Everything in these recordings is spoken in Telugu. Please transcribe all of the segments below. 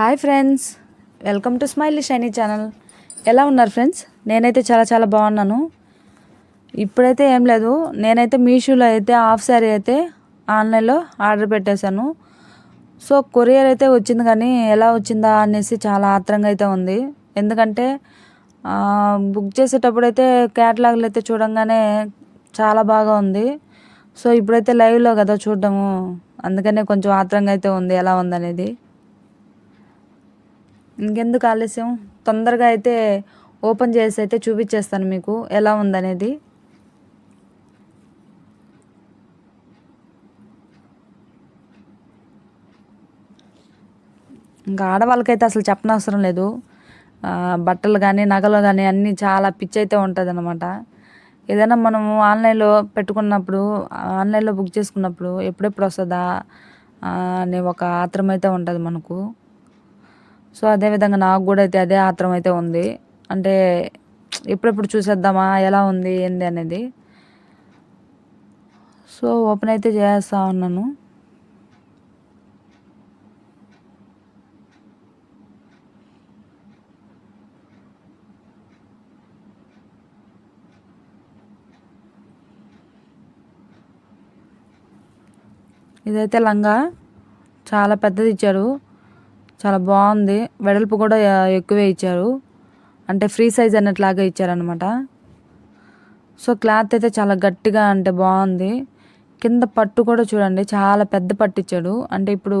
Hi friends welcome to Smiley Shiny channel. ఎలా ఉన్నారు ఫ్రెండ్స్? నేనైతే చాలా చాలా బాగున్నాను. ఇప్పుడైతే ఏం లేదు నేనైతే మీషోలో అయితే హాఫ్ శారీ అయితే ఆన్లైన్లో ఆర్డర్ పెట్టేశాను. సో కొరియర్ అయితే వచ్చింది కానీ ఎలా వచ్చిందా అనేసి చాలా ఆత్రంగా అయితే ఉంది. ఎందుకంటే బుక్ చేసేటప్పుడు అయితే క్యాటలాగ్లు అయితే చూడంగానే చాలా బాగా ఉంది. సో ఇప్పుడైతే లైవ్లో కదా చూడడము అందుకనే కొంచెం ఆత్రంగా అయితే ఉంది ఎలా ఉందనేది. ఇంకెందుకు ఆలస్యం? తొందరగా అయితే ఓపెన్ చేసి అయితే చూపించేస్తాను మీకు. ఎలా ఉందనేది? ఇంకా ఆడవాళ్ళకైతే అసలు చెప్పనవసరం లేదు. బట్టలు కానీ నగలు కానీ అన్నీ చాలా పిచ్చి అయితే ఉంటుంది అనమాట ఏదైనా మనము ఆన్లైన్లో పెట్టుకున్నప్పుడు ఆన్లైన్లో బుక్ చేసుకున్నప్పుడు ఎప్పుడెప్పుడు వస్తుందా? అనే ఒక ఆత్రం అయితే ఉంటుంది మనకు. సో అదేవిధంగా నాకు కూడా అయితే అదే ఆత్రం అయితే ఉంది. అంటే ఎప్పుడెప్పుడు చూసేద్దామా? ఎలా ఉంది? ఏంది అనేది. సో ఓపెన్ అయితే చేస్తా ఉన్నాను. ఇదైతే లంగా. చాలా పెద్దది ఇచ్చారు. చాలా బాగుంది. వెడల్పు కూడా ఎక్కువే ఇచ్చారు. అంటే ఫ్రీ సైజ్ అన్నట్లాగా ఇచ్చారనమాట సో క్లాత్ అయితే చాలా గట్టిగా అంటే బాగుంది. కింద పట్టు కూడా చూడండి చాలా పెద్ద పట్టు ఇచ్చాడు. అంటే ఇప్పుడు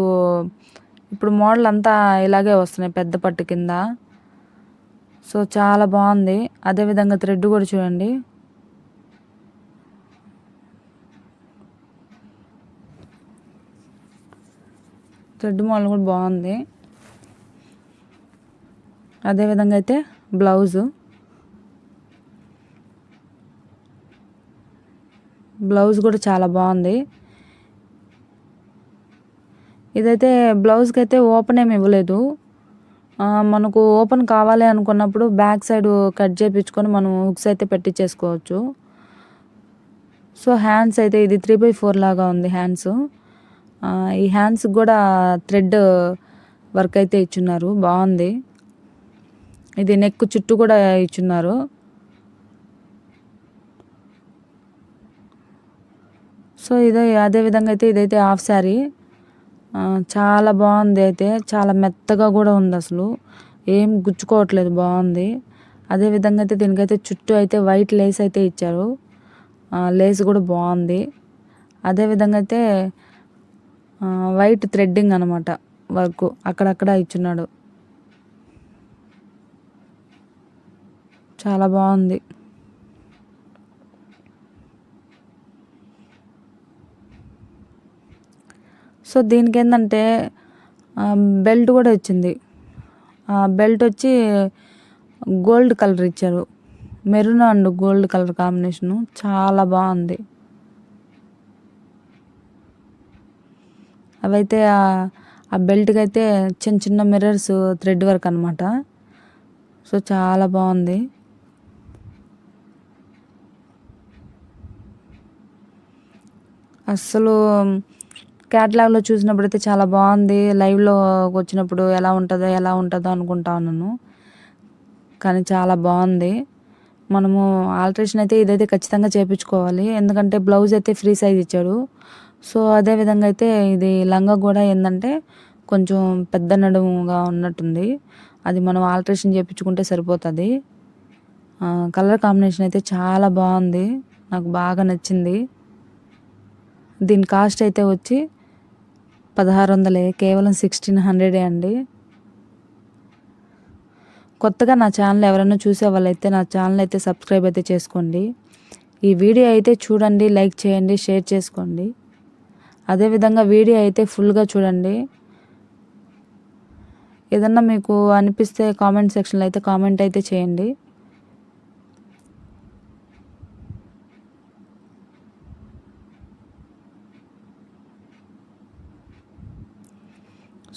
ఇప్పుడు మోడల్ అంతా ఇలాగే వస్తున్నాయి పెద్ద పట్టు కింద. సో చాలా బాగుంది. అదేవిధంగా థ్రెడ్ కూడా చూడండి. థ్రెడ్ మోడల్ కూడా బాగుంది. అదేవిధంగా అయితే బ్లౌజు. బ్లౌజ్ కూడా చాలా బాగుంది. ఇదైతే బ్లౌజ్కి అయితే ఓపెన్ ఏమి ఇవ్వలేదు. మనకు ఓపెన్ కావాలి అనుకున్నప్పుడు బ్యాక్ సైడ్ కట్ చేయించుకొని మనం హుక్స్ అయితే పెట్టించేసుకోవచ్చు సో హ్యాండ్స్ అయితే ఇది త్రీ బై ఫోర్ లాగా ఉంది హ్యాండ్స్. ఈ హ్యాండ్స్ కూడా థ్రెడ్ వర్క్ అయితే ఇచ్చున్నారు. బాగుంది. ఇది నెక్ చుట్టూ కూడా ఇచ్చున్నారు. సో ఇదే అదే విధంగా అయితే ఇదైతే హాఫ్ శారీ. చాలా బాగుంది అయితే. చాలా మెత్తగా కూడా ఉంది అసలు. ఏం గుచ్చుకోవట్లేదు బాగుంది. అదే విధంగా అయితే దీనికైతే చుట్టూ అయితే వైట్ లేస్ అయితే ఇచ్చారు. లేస్ కూడా బాగుంది. అదే విధంగా అయితే వైట్ థ్రెడ్డింగ్ అనమాట వర్క్. అక్కడక్కడ ఇచ్చున్నాడు. చాలా బాగుంది. సో దీనికి ఏంటంటే బెల్ట్ కూడా వచ్చింది. బెల్ట్ వచ్చి గోల్డ్ కలర్ ఇచ్చారు. Maroon and gold colour combination చాలా బాగుంది. అవైతే ఆ బెల్ట్కి అయితే చిన్న చిన్న మిర్రర్స్ థ్రెడ్ వర్క్ అనమాట సో చాలా బాగుంది. అస్సలు క్యాట్లాగ్లో చూసినప్పుడు అయితే చాలా బాగుంది. లైవ్లో వచ్చినప్పుడు ఎలా ఉంటుందో ఎలా ఉంటుందో అనుకుంటా ఉన్నాను. కానీ చాలా బాగుంది. మనము ఆల్ట్రేషన్ అయితే ఇదైతే ఖచ్చితంగా చేయించుకోవాలి ఎందుకంటే బ్లౌజ్ అయితే ఫ్రీ సైజ్ ఇచ్చాడు. సో అదే విధంగా అయితే ఇది లంగా కూడా ఏంటంటే కొంచెం పెద్ద నడుముగా ఉన్నట్టుంది. అది మనం ఆల్ట్రేషన్ చేయించుకుంటే సరిపోతుంది. కలర్ కాంబినేషన్ అయితే చాలా బాగుంది. నాకు బాగా నచ్చింది. దీని కాస్ట్ అయితే వచ్చి పదహారు వందలే కేవలం సిక్స్టీన్ హండ్రెడే అండి. కొత్తగా నా ఛానల్ ఎవరైనా చూసే వాళ్ళైతే నా ఛానల్ అయితే సబ్స్క్రైబ్ అయితే చేసుకోండి. ఈ వీడియో అయితే చూడండి లైక్ చేయండి షేర్ చేసుకోండి. అదేవిధంగా వీడియో అయితే ఫుల్గా చూడండి. ఏదన్నా మీకు అనిపిస్తే కామెంట్ సెక్షన్లో అయితే కామెంట్ అయితే చేయండి.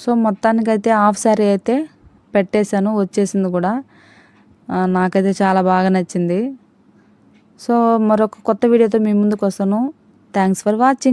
సో మొత్తానికైతే హాఫ్ శారీ అయితే పెట్టేశాను వచ్చేసింది కూడా. నాకైతే చాలా బాగా నచ్చింది. సో మరొక కొత్త వీడియోతో మీ ముందుకు వస్తాను. Thanks for watching